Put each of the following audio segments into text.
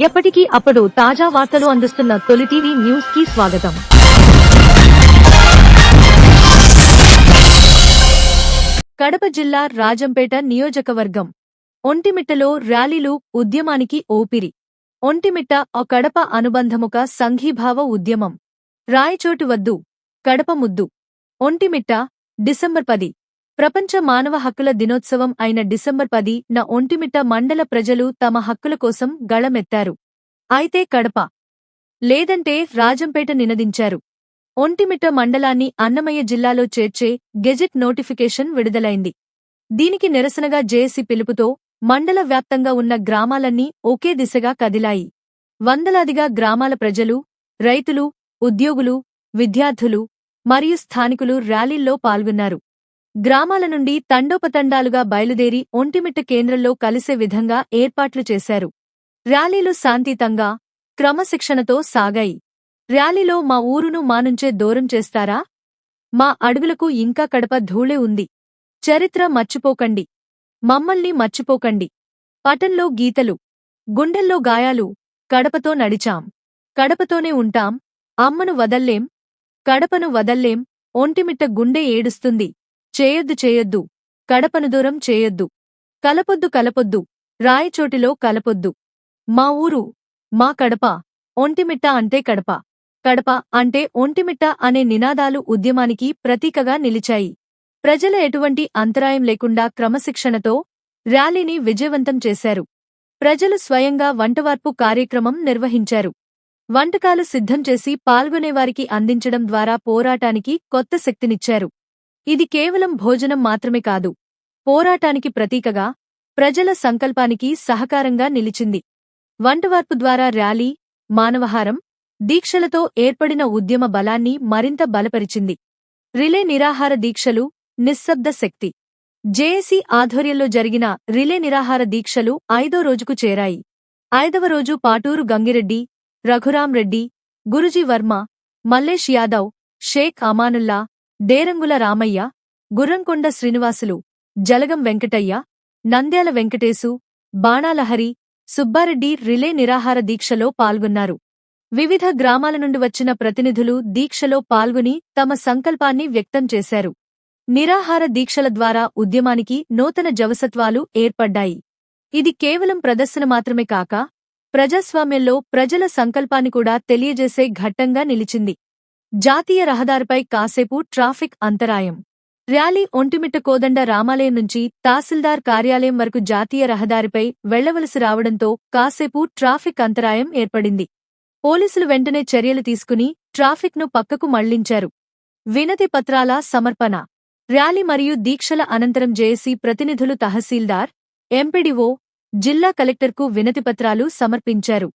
ఎప్పటికీ అప్పుడు తాజా వార్తలు అందిస్తున్న తొలి టీవీ న్యూస్కి స్వాగతం. కడప జిల్లా రాజంపేట నియోజకవర్గం. ఒంటిమిట్టలో ర్యాలీలు ఉద్యమానికి ఓపిరి ఒంటిమిట్ట ఒక కడప అనుబంధముక సంఘీభావ ఉద్యమం. రాయచోటు వద్దు కడప ముద్దు. ఒంటిమిట్ట డిసెంబర్ పది. ప్రపంచ మానవ హక్కుల దినోత్సవం అయిన డిసెంబర్ పది న ఒంటిమిట్ట మండల ప్రజలు తమ హక్కుల కోసం గళమెత్తారు. అయితే కడప లేదంటే రాజంపేట నినదించారు. ఒంటిమిట్ట మండలాన్ని అన్నమయ్య జిల్లాలో చేర్చే గెజెట్ నోటిఫికేషన్ విడుదలైంది. దీనికి నిరసనగా జేఏసీ పిలుపుతో మండల వ్యాప్తంగా ఉన్న గ్రామాలన్నీ ఒకే దిశగా కదిలాయి. వందలాదిగా గ్రామాల ప్రజలు రైతులు ఉద్యోగులు విద్యార్థులు మరియు స్థానికులు ర్యాలీల్లో పాల్గొన్నారు. గ్రామాల నుండి తండోపతండాలుగా బయలుదేరి ఒంటిమిట్ట కేంద్రంలో కలిసే విధంగా ఏర్పాట్లు చేశారు. ర్యాలీలు శాంతియుతంగా క్రమశిక్షణతో సాగాయి. ర్యాలీలో మా ఊరును మానుంచే దూరం చేస్తారా? మా అడుగులకు ఇంకా కడప ధూళే ఉంది. చరిత్ర మర్చిపోకండి. మమ్మల్ని మర్చిపోకండి. పటంలో గీతలు గుండెల్లో గాయాలు కడపతో నడిచాం. కడపతోనే ఉంటాం. అమ్మను వదల్లేం? కడపను వదల్లేం? ఒంటిమిట్ట గుండె ఏడుస్తుంది. చేయొద్దు చేయొద్దు. కడపను దూరం చేయొద్దు. కలపొద్దు కలపొద్దు. రాయచోటిలో కలపొద్దు. మా ఊరు మా కడప ఒంటిమిట్ట అంటే కడప. కడప అంటే ఒంటిమిట్ట అనే నినాదాలు ఉద్యమానికి ప్రతీకగా నిలిచాయి. ప్రజల ఎటువంటి అంతరాయం లేకుండా క్రమశిక్షణతో ర్యాలీని విజయవంతం చేశారు. ప్రజలు స్వయంగా వంటవార్పు కార్యక్రమం నిర్వహించారు. వంటకాలు సిద్ధం చేసి పాల్గొనేవారికి అందించడం ద్వారా పోరాటానికి కొత్త శక్తినిచ్చారు. ఇది కేవలం భోజనం మాత్రమే కాదు. పోరాటానికి ప్రతీకగా ప్రజల సంకల్పానికి సహకారంగా నిలిచింది. వంటవార్పు ద్వారా ర్యాలీ మానవహారం దీక్షలతో ఏర్పడిన ఉద్యమ బలాన్ని మరింత బలపరిచింది. రిలే నిరాహార దీక్షలు నిశ్శబ్ద శక్తి. జేఏసీ ఆధ్వర్యంలో జరిగిన రిలే నిరాహార దీక్షలు ఐదో రోజుకు చేరాయి. ఐదవ రోజు పాటూరు గంగిరెడ్డి రఘురాం రెడ్డి గురుజీ వర్మ మల్లేష్ యాదవ్ షేక్ అమానుల్లా డేరంగుల రామయ్య గుర్రంకొండ శ్రీనివాసులు జలగం వెంకటయ్య నంద్యాల వెంకటేశు బాణాలహరి సుబ్బారెడ్డి రిలే నిరాహార దీక్షలో పాల్గొన్నారు. వివిధ గ్రామాల నుండి వచ్చిన ప్రతినిధులు దీక్షలో పాల్గొని తమ సంకల్పాన్ని వ్యక్తం చేశారు. నిరాహార దీక్షల ద్వారా ఉద్యమానికి నూతన జవసత్వాలు ఏర్పడ్డాయి. ఇది కేవలం ప్రదర్శన మాత్రమే కాక ప్రజాస్వామ్యంలో ప్రజల సంకల్పాన్ని కూడా తెలియజేసే ఘట్టంగా నిలిచింది. జాతీయ రహదారిపై కాసేపు ట్రాఫిక్ అంతరాయం. ర్యాలీ ఒంటిమిట్ట కోదండ రామాలయం నుంచి తహసీల్దార్ కార్యాలయం వరకు జాతీయ రహదారిపై వెళ్ళవలసి రావడంతో కాసేపు ట్రాఫిక్ అంతరాయం ఏర్పడింది. పోలీసులు వెంటనే చర్యలు తీసుకుని ట్రాఫిక్ను పక్కకు మళ్ళించారు. వినతి పత్రాల సమర్పణ. ర్యాలీ మరియు దీక్షల అనంతరం జేఏసీ ప్రతినిధులు తహసీల్దార్ ఎంపీడీఓ జిల్లా కలెక్టర్కు వినతిపత్రాలు సమర్పించారు.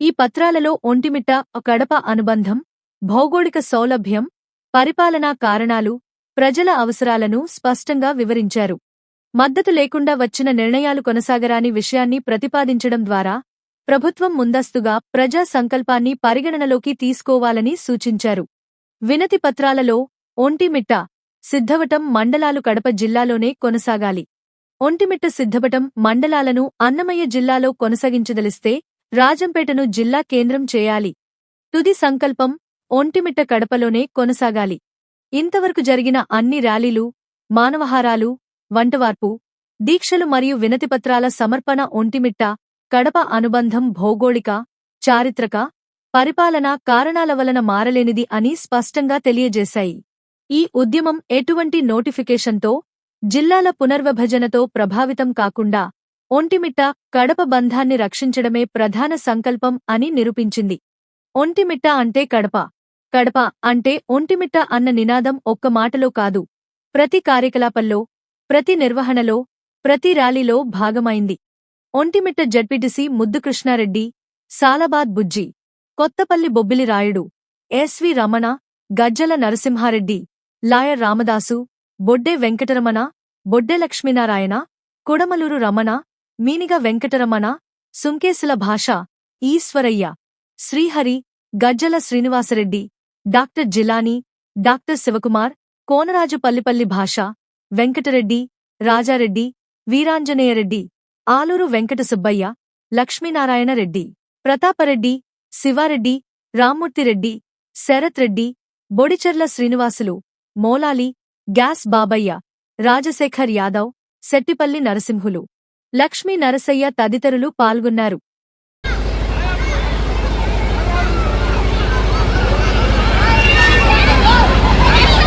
ఈ పత్రాలలో ఒంటిమిట్ట కడప అనుబంధం భౌగోళిక సౌలభ్యం పరిపాలనా కారణాలు ప్రజల అవసరాలను స్పష్టంగా వివరించారు. మద్దతు లేకుండా వచ్చిన నిర్ణయాలు కొనసాగరాని విషయాన్ని ప్రతిపాదించడం ద్వారా ప్రభుత్వం ముందస్తుగా ప్రజా సంకల్పాన్ని పరిగణనలోకి తీసుకోవాలని సూచించారు. వినతి పత్రాలలో ఒంటిమిట్ట సిద్ధవటం మండలాలు కడప జిల్లాలోనే కొనసాగాలి. ఒంటిమిట్ట సిద్ధవటం మండలాలను అన్నమయ్య జిల్లాలో కొనసాగించదలిస్తే రాజంపేటను జిల్లా కేంద్రం చేయాలి. తుది సంకల్పం ఒంటిమిట్ట కడపలోనే కొనసాగాలి. ఇంతవరకు జరిగిన అన్ని ర్యాలీలు మానవహారాలు వంటవార్పు దీక్షలు మరియు వినతిపత్రాల సమర్పణ ఒంటిమిట్ట కడప అనుబంధం భౌగోళిక చారిత్రక పరిపాలనా కారణాల వలన మారలేనిది అని స్పష్టంగా తెలియజేశాయి. ఈ ఉద్యమం ఎటువంటి నోటిఫికేషన్తో జిల్లాల పునర్విభజనతో ప్రభావితం కాకుండా ఒంటిమిట్ట కడప బంధాన్ని రక్షించడమే ప్రధాన సంకల్పం అని నిరూపించింది. ఒంటిమిట్ట అంటే కడప. కడప అంటే ఒంటిమిట్ట అన్న నినాదం ఒక్క మాటలో కాదు. ప్రతి కార్యకలాపంలో ప్రతి నిర్వహణలో ప్రతి ర్యాలీలో భాగమైంది. Vontimitta ZPTC Muddukrishnareddy Salabad Bujji Kothapalli Bobbili Rayudu SV Ramana Gajjala Narasimhareddy lawyer Ramadasu Bodde Venkataramana Bodde Lakshminarayana Kudamaluru Ramana Miniga Venkataramana Sunkesula Basha Eswaraiah Srihari Gajjala Srinivasareddy doctor Jilani doctor Shivakumar Konaraju Pallipalli Basha Venkatareddy Rajareddy Veeranjaneyareddy Aluru Venkata Subbaiah Lakshminarayana Reddy Pratapareddy Sivareddy Rammurthyreddy Sharath Reddy Bodicherla Srinivasulu Molali gas Babaiah Rajasekhar Yadav Shettipalli Narasimhulu Lakshmi Narasayya తదితరులు పాల్గొన్నారు.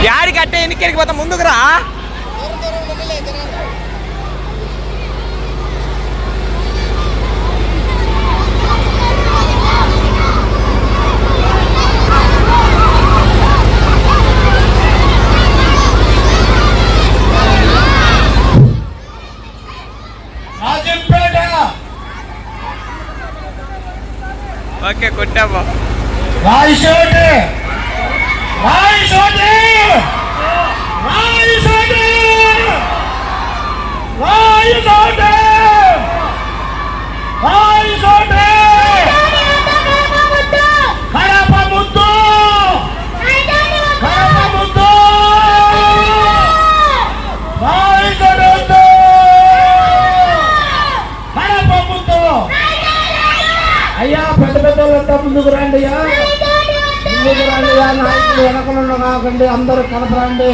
యాడి కట్టే ఎన్నికడికి పోతా? ముందుకు రా. Okay కొట్టాము రాయచోటి రాయచోటి రాయచోటి రాయచోటి రాయచోటి కడప ముద్దు కడప ముద్దు రాయచోటి వద్దు కడప ముద్దు అయ్యా పెద్ద పెద్ద వాళ్ళంతా ముందుకు రండి అయ్యా ముందుకు రండి అయ్యా నాయకులు వెనకలు కాకండి అందరూ కలపరండి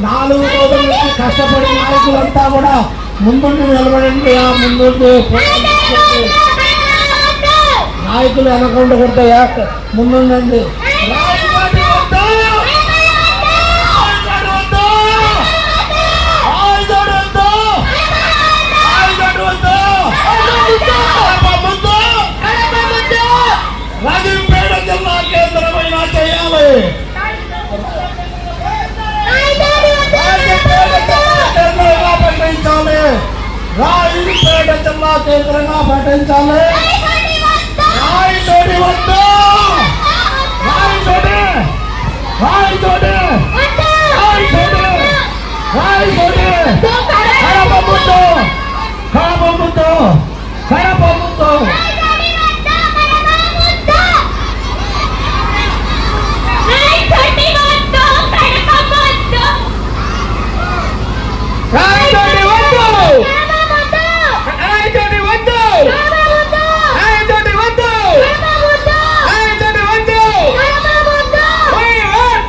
నాలుగు రోజుల నుంచి కష్టపడి నాయకులంతా కూడా ముందుండి నిలబడండి ఆ ముందుండి నాయకులు వెనక ఉండకూడదయ్యా ముందుండండి. కేంద్రంగా ప్రకటించాలి రాయచోటి వద్దు రాయచోటి రాయచోటి రాయచోటి రాయచోటి కడప ముద్దు కడప ముద్దు కడప ముద్దు రాయచోటి వద్దు రాయచోటి వద్దు రాయచోటి వద్దు రాయచోటి వద్దు why what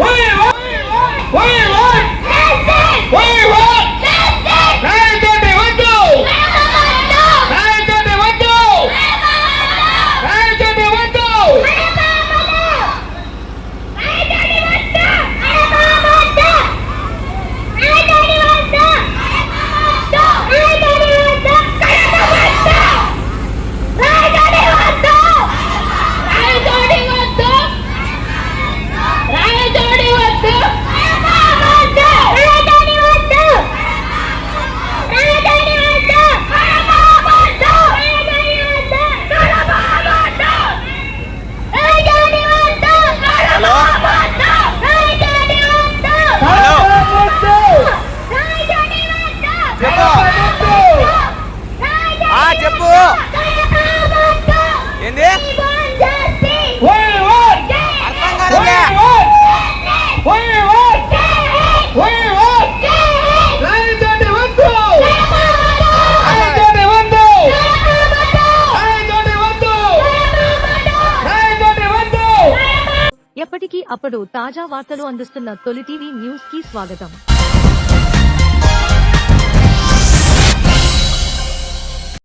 why what why what why what Rayachoti వద్దు రాయచోటి వద్దు రాయచోటి వద్దు హలో హలో వద్దు చెప్పు. ఆ చెప్పు. ఏంది? అర్థం వద్దు ఎప్పటికీ అప్పుడు తాజా వార్తలు అందిస్తున్న తొలి టీవీ న్యూస్కి స్వాగతం.